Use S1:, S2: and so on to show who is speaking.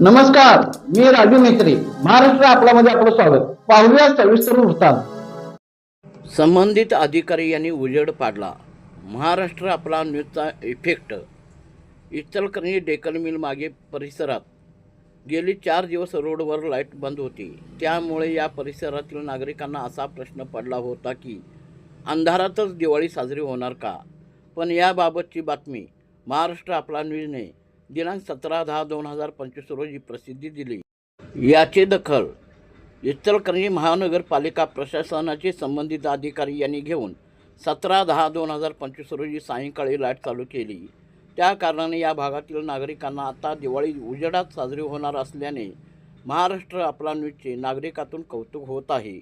S1: नमस्कार मी राजू मेत्री महाराष्ट्र आपल्यामध्ये आपलं स्वागत. पाहूया सविस्तर वृत्तांत.
S2: संबंधित अधिकारी यांनी उजेड पाडला. महाराष्ट्र आपला न्यूजचा इफेक्ट इचलकरंजी डेकन मिल मागे परिसरात. गेली चार दिवस रोडवर लाइट बंद होती. त्यामुळे या परिसरातील नागरिकांना असा प्रश्न पडला होता की अंधारातच दिवाळी साजरी होणार का? पण याबाबतची बातमी महाराष्ट्र आपला न्यूजने दिनांक सतरा दहा दोन हजार पंचवीस रोजी प्रसिद्धी दिली. याची दखल इचलकरंजी महानगरपालिका प्रशासनाचे संबंधित अधिकारी यांनी घेऊन सतरा दहा दोन हजार पंचवीस रोजी सायंकाळी लाइट चालू केली. त्या कारणाने या भागातील नागरिकांना आता दिवाळी उजेडात साजरी होणार असल्याने महाराष्ट्र आपला न्यूजचे नागरिकातून कौतुक होत आहे.